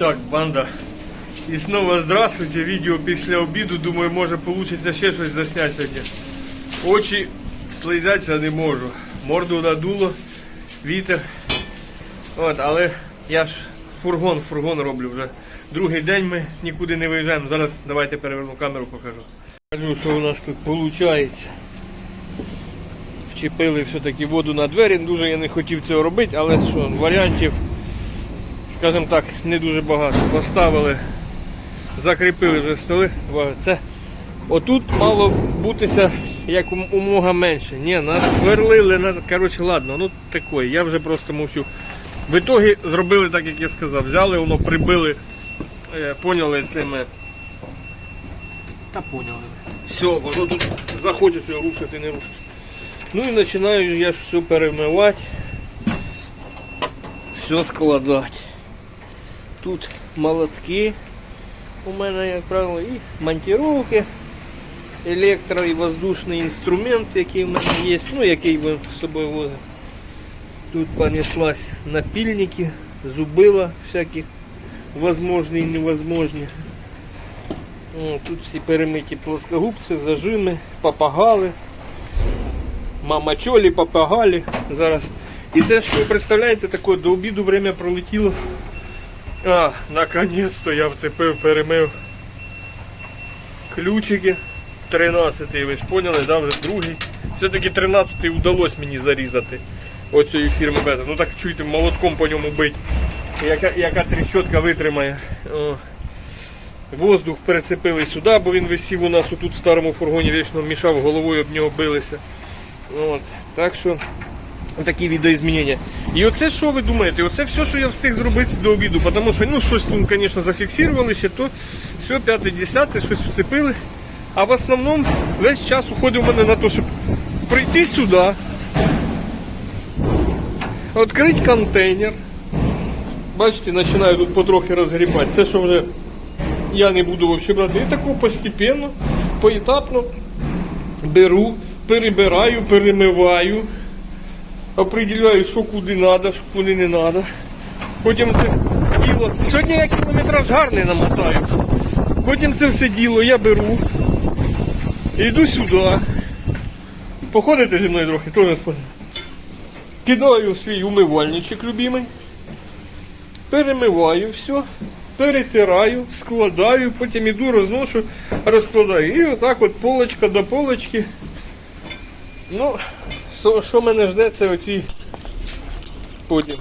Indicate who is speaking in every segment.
Speaker 1: Так, банда. І знову здравствуйте. Відео після обіду. Думаю, може вийде ще щось засняти сьогодні. Очі слизяться не можу. Морду надуло, вітер. От, але я ж фургон, фургон роблю вже. Другий день ми нікуди не виїжджаємо. Зараз давайте переверну камеру, покажу. Кажу, що у нас тут виходить. Вчепили все-таки воду на двері. Дуже я не хотів цього робити, але що, варіантів скажімо так, не дуже багато. Поставили, закріпили вже столи. Це отут мало бутися як умога менше. Ні, нас сверлили, на... коротше, ладно, ну таке, я вже просто мовчу. В ітогі зробили так, як я сказав. Взяли, воно прибили, е, поняли цими. Та поняли. Все, воно тут захочеш його рушити, не рушиш. Ну і починаю я ж все перемивати, все складати. Тут молотки у мене, як правило, і монтировки, електро і воздушний інструмент, який в мене є, ну який ви з собою возимо. Тут понеслась напильники, зубила всяких возможні і невозможні. О, тут всі перемиті плоскогубці, зажими, попагали, мамачолі, попагали. Зараз. І це ж ви представляєте, таке до обіду время пролетіло. А, наконец-то я вцепив, перемив ключики. 13-й, ви ж поняли, да, вже другий. Все-таки 13-й вдалося мені зарізати оцієї фірми Бета. Ну так чуєте, молотком по ньому бить. Яка, яка тріщотка витримає. О. Воздух перецепили сюди, бо він висів у нас отут в старому фургоні, вічно мішав, головою об нього билися. От. Так що такі відеоізмінення. І оце що ви думаєте? Оце все, що я встиг зробити до обіду, тому що ну, щось тут, звісно, зафіксували ще, то все, п'яте, десяте, щось вцепили. А в основному весь час уходив мене на те, щоб прийти сюди, відкрити контейнер. Бачите, починаю тут потрохи розгрібати. Це що вже я не буду взагалі брати. І тако постепенно, поетапно беру, перебираю, перемиваю определяю, що куди треба, що куди не треба. Потім це діло. Сьогодні я кілометраж гарний намотаю. Потім це все діло я беру. Йду сюди. Походите зі мною трохи, теж сходите. Кидаю свій умивальничок любимий. Перемиваю все. Перетираю, складаю, потім іду, розношу, розкладаю. І отак от полочка до полочки. Ну, що, що мене жде, це оці потім.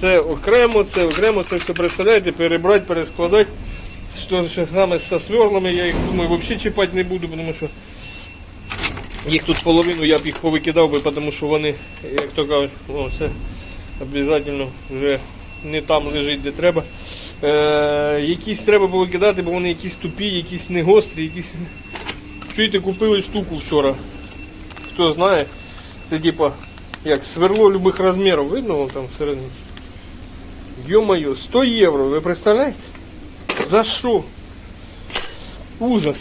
Speaker 1: Це окремо, це окремо, це все представляєте, перебрати, перескладати. Що ще саме зі сверлами, я їх думаю, взагалі чіпати не буду, тому що їх тут половину я б їх повикидав би, тому що вони, як то кажуть, о, це обов'язково вже не там лежить, де треба. Е, якісь треба було кидати, бо вони якісь тупі, якісь не гострі, якісь. Чуєте, купили штуку вчора. Хто знає, це типа як сверло любих розмірів, видно вон там всередині. Ё-моё, 100 євро, ви представляєте? За що? Ужас.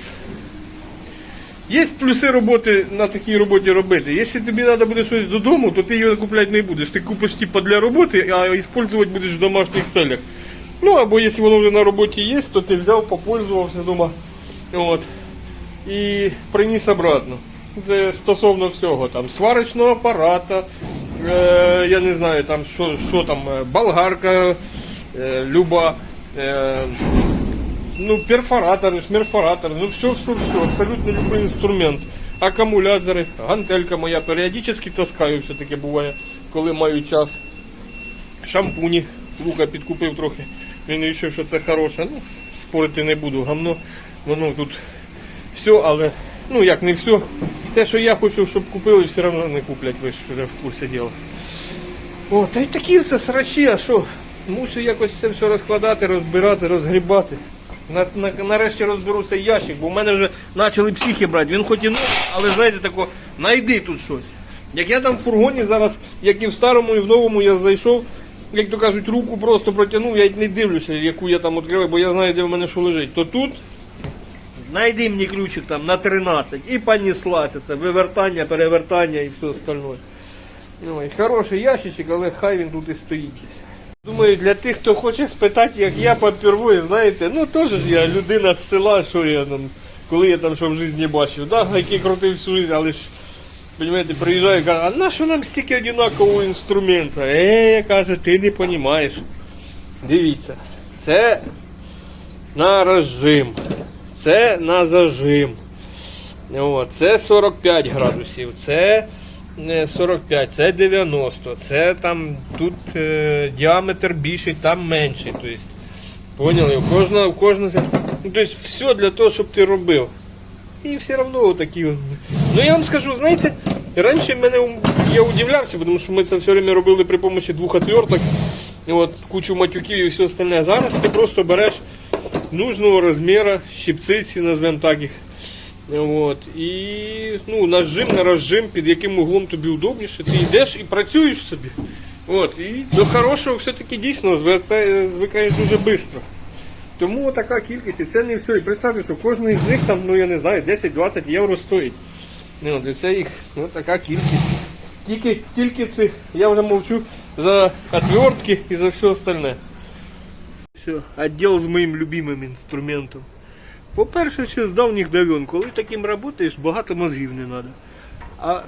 Speaker 1: Є плюси роботи на такій роботі робити. Якщо тобі треба буде щось додому, то ти його купляти не будеш. Ти купиш типа для роботи, а використовувати будеш в домашніх целях. Ну або якщо воно вже на роботі є, то ти взяв, попользувався вдома. От. І приніс обратно. Це стосовно всього, там сварочного апарата, е, я не знаю, там що, що там, е, болгарка, е, люба, е, ну, перфоратори, шмерфоратори, ну все, все, все, абсолютно любой інструмент. Акумулятори, гантелька моя, періодично таскаю, все-таки буває, коли маю час. Шампуні, лука підкупив трохи. Він вирішив, що це хороше. Ну, спорити не буду, гамно, воно тут все, але ну як не все. Те, що я хочу, щоб купили, все одно не куплять, ви ж вже в курсі діла. О, та й такі це срачі, а що? Мушу якось це все розкладати, розбирати, розгрібати. На, на, нарешті розберу цей ящик, бо в мене вже почали психи брати. Він хоч і новий, але знаєте тако, найди тут щось. Як я там в фургоні зараз, як і в старому, і в новому я зайшов, як то кажуть, руку просто протягнув, я не дивлюся, яку я там відкриваю, бо я знаю, де в мене що лежить. То тут Найди мені ключик там на 13 і понеслася. Це вивертання, перевертання і все остальное. Ну, хороший ящичок, але хай він тут і стоїть. Думаю, для тих, хто хоче спитати, як я попервую, знаєте, ну теж ж я людина з села, що я там, коли я там що в житті бачив, да, гайки крутив всю життя, але ж, розумієте, приїжджаю і кажу, а на що нам стільки одинакового інструмента? Е, каже, ти не розумієш. Дивіться, це на розжим, це на зажим. От, це 45 градусів, це е, 45, це 90, це там тут е, діаметр більший, там менший. Тобто, поняли? У кожного, у кожного, ну, тобто, все для того, щоб ти робив. І все одно такі. Ну я вам скажу, знаєте, раніше мене я удивлявся, тому що ми це все время робили при допомогі двох отверток, от, кучу матюків і все остальне. Зараз ти просто береш нужного розміру, щипциці, назвемо так їх. От. І ну, нажим на розжим, під яким углом тобі удобніше, ти йдеш і працюєш собі. От. І до хорошого все-таки дійсно звикаєш дуже швидко. Тому така кількість, і це не все. І представте, що кожен з них там, ну я не знаю, 10-20 євро стоїть. Ну, для це їх ну, така кількість. Тільки, тільки цих, я вже мовчу за отвертки і за все остальне. Все, отдел з моїм любимим інструментом. По-перше, ще з давніх давен, коли таким працюєш, багато мозгів не треба. А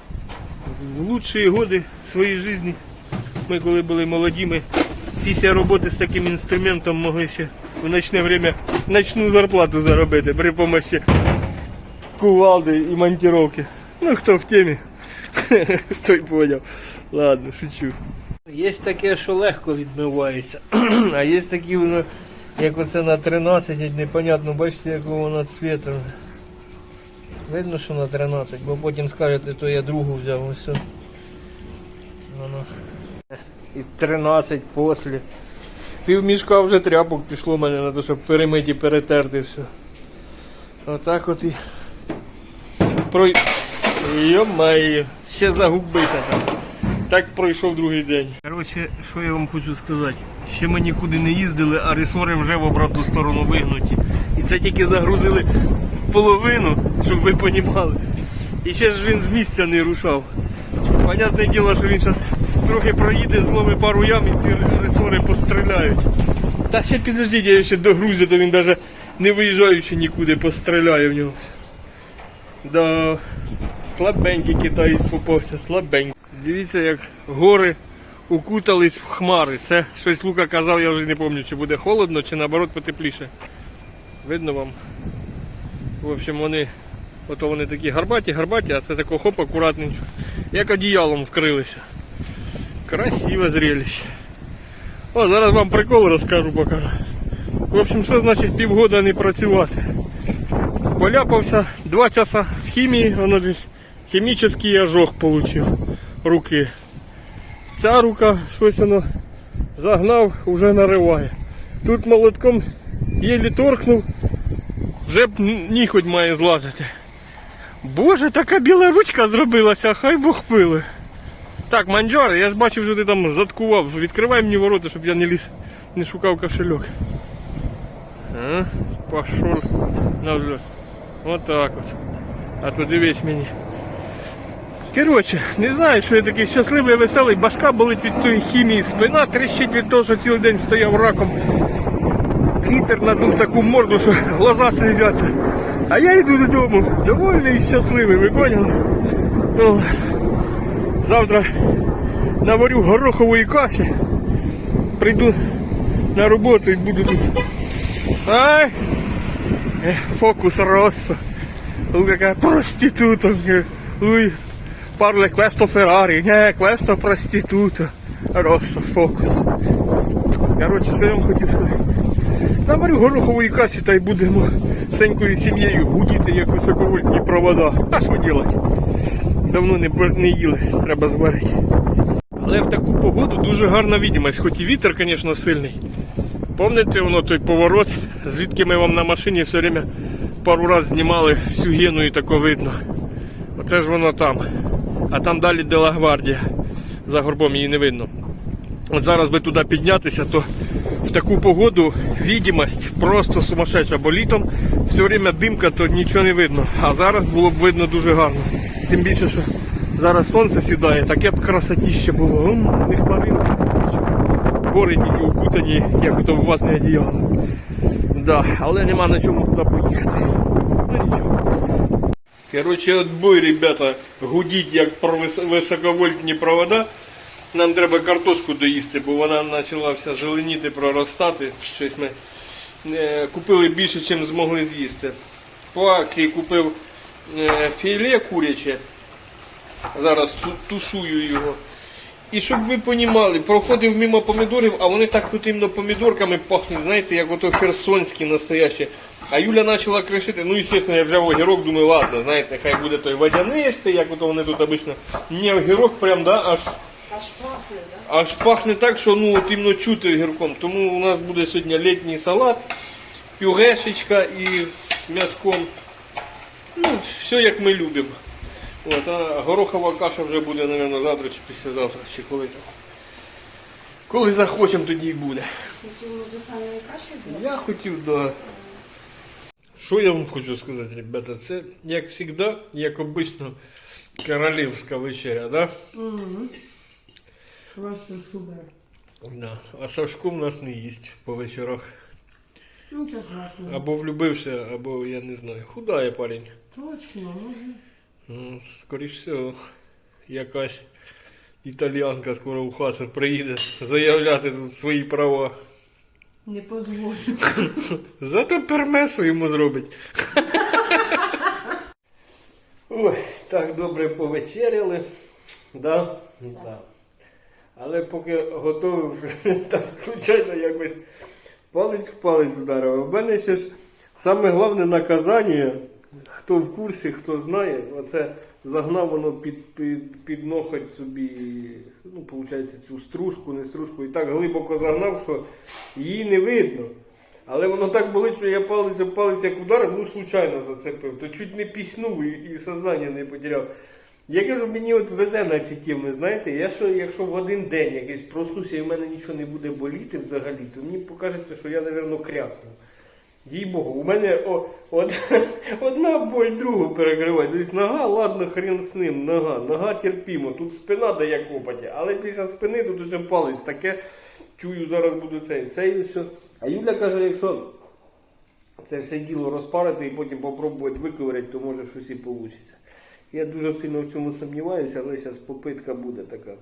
Speaker 1: в лучші годи своєї житті, ми коли були молоді, ми після роботи з таким інструментом могли ще в ночне время ночну зарплату заробити при помощі кувалди і монтировки. Ну хто в темі, той поняв. Ладно, шучу. Є таке, що легко відмивається, а є такі, воно, як оце на 13, непонятно, бачите, якого воно цвіту. Видно, що на 13, бо потім скажете, то я другу взяв, ось. Воно. І 13 після. Пів мішка вже тряпок пішло в мене на те, щоб перемити і перетерти все. Отак от і. Прой... Йо-моє, ще загубився там. Так пройшов другий день. Коротше, що я вам хочу сказати? Ще ми нікуди не їздили, а ресори вже в обратну сторону вигнуті. І це тільки загрузили половину, щоб ви понімали. І ще ж він з місця не рушав. Понятне діло, що він зараз трохи проїде, зловить пару ям і ці ресори постріляють. Та ще підождіть, я ще догрузю, то він навіть не виїжджаючи нікуди, постріляє в нього. Да, слабенький китаєць попався, слабенький. Дивіться, як гори укутались в хмари. Це щось Лука казав, я вже не пам'ятаю, чи буде холодно, чи наоборот потепліше. Видно вам? В общем, вони, ото вони такі гарбаті, гарбаті, а це тако хоп, акуратненько. Як одіялом вкрилися. Красиве зрелище. О, зараз вам прикол розкажу покажу. В общем, що значить півгода не працювати? Поляпався два часа в хімії, воно десь хімічний ожог получив руки. Ця рука щось воно загнав, вже нариває. Тут молотком єлі торкнув, вже б ніхоть має злазити. Боже, така біла ручка зробилася, хай Бог пили. Так, манджар, я ж бачив, що ти там заткував. Відкривай мені ворота, щоб я не ліз, не шукав кошельок. А, на взлет. Вот так от. А то дивись мені. Коротше, не знаю, що я такий щасливий, веселий, башка болить від тої хімії, спина тріщить від того, що цілий день стояв раком. Вітер надув таку морду, що глаза слізяться. А я йду додому, довольний і щасливий, ви поняли? Ну, завтра наварю горохової каші, прийду на роботу і буду тут. Ай! Е, Фокус è prostituto. che Lui parla questo Ferrari. Не, questo prostituto. Россо, фокус. Коротше, що я вам хотів сказати. Наварю горохової каші та й будемо всенькою сім'єю гудіти, як високовольтні провода. А що робити? Давно не, не їли, треба зварити. Але в таку погоду дуже гарна відімость, хоч і вітер, звісно, сильний. Помните воно той поворот, звідки ми вам на машині все время пару раз знімали всю гену і тако видно. Оце ж воно там. А там далі Дела Гвардія. За горбом її не видно. От зараз би туди піднятися, то в таку погоду відімость просто сумасшедша, бо літом все время димка, то нічого не видно. А зараз було б видно дуже гарно. Тим більше, що зараз сонце сідає, таке б красотіще було. М, Не хмаринки, гори тільки укутані, як ото в ватне одіяло. Да, але нема на чому туди поїхати. Ну нічого. Коротше, отбой, ребята, гудіть як про високовольтні провода. Нам треба картошку доїсти, бо вона почала вся зеленіти, проростати. Щось ми е, купили більше, ніж змогли з'їсти. По акції купив е, філе куряче. Зараз тушую його. І щоб ви понімали, проходив мимо помідорів, а вони так тут іменно помідорками пахнуть, знаєте, як ото херсонські настоящі. А Юля почала кришити. Ну, звісно, я взяв огірок, думаю, ладно, знаєте, хай буде той водянистий, як ото вони тут обично. Не огірок, прям, да, аж,
Speaker 2: Аж пахне, да?
Speaker 1: аж пахне так, що ну, от іменно чути огірком. Тому у нас буде сьогодні літній салат, пюрешечка і з м'язком. Ну, все як ми любимо. От, а горохова каша вже буде, мабуть, завтра чи післязавтра, чи коли там. Коли захочемо, тоді і буде.
Speaker 2: Хотів музикальної каші зробити?
Speaker 1: Я хотів, да. Що я вам хочу сказати, ребята, це, як завжди, як обично, королівська вечеря, да?
Speaker 2: Угу. Просто супер.
Speaker 1: Да. А Сашко в нас не їсть по вечорах.
Speaker 2: Нічого страшного.
Speaker 1: Або влюбився, або я не знаю. Худає парень.
Speaker 2: Точно, може.
Speaker 1: Ну, скоріш всього, якась італіянка скоро в хату приїде заявляти тут свої права.
Speaker 2: Не позволю.
Speaker 1: Зато пермесу йому зробить. Ой, так добре повечеряли. Да? Да. Але поки готовив, вже так случайно якось палець в палець ударив. У мене ще ж саме головне наказання, хто в курсі, хто знає, оце загнав воно під, під, під ноготь собі, ну, виходить, цю стружку, не стружку, і так глибоко загнав, що її не видно. Але воно так болить, що я палець об палець як ударив, ну случайно зацепив, то чуть не піснув і, і сознання не потеряв. Я кажу, мені от везе на ці теми, знаєте, я що, якщо в один день якийсь проснуся і в мене нічого не буде боліти взагалі, то мені покажеться, що я, напевно, крякну. Їй Богу, у мене о, од- одна боль другу перекриває. Тобто нога, ладно, хрен з ним, нога, нога терпімо. Тут спина дає копоті, але після спини тут усе палець таке. Чую, зараз буду цей, цей і все. А Юля каже, якщо це все діло розпарити і потім попробувати виковиряти, то може щось і вийде. Я дуже сильно в цьому сумніваюся, але зараз попитка буде така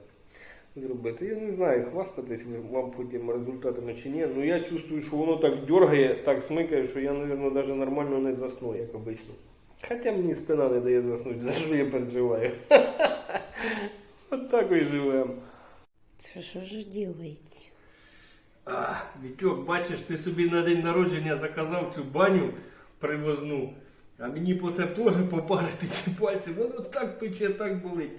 Speaker 1: зробити. Я не знаю, хвастатись вам потім результатами чи ні. Ну я чувствую, що воно так дергає, так смикає, що я, мабуть, навіть нормально не засну, як обично. Хоча мені спина не дає заснути, за що я переживаю. От так і живемо.
Speaker 2: Це що ж ділається?
Speaker 1: А, Вітьок, бачиш, ти собі на день народження заказав цю баню привозну, а мені по це теж попарити ці пальці. Воно так пече, так болить.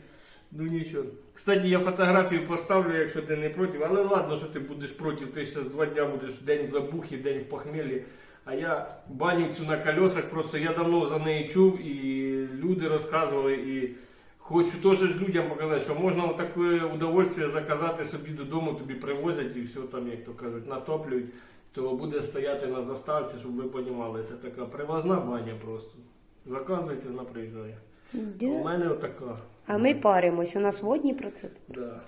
Speaker 1: Ну нічого. Кстати, я фотографію поставлю, якщо ти не проти. Але ладно, що ти будеш проти, ти зараз два дня будеш день в забухі, день в похмелі. А я баню на колесах, просто я давно за неї чув і люди розказували. І хочу теж людям показати, що можна таке удовольствие заказати собі додому, тобі привозять і все там, як то кажуть, натоплюють. То буде стояти на заставці, щоб ви розуміли, це така привозна баня просто. Заказуйте, вона приїжджає. У мене отака.
Speaker 2: А ми паримось, у нас водні процедури.
Speaker 1: Да.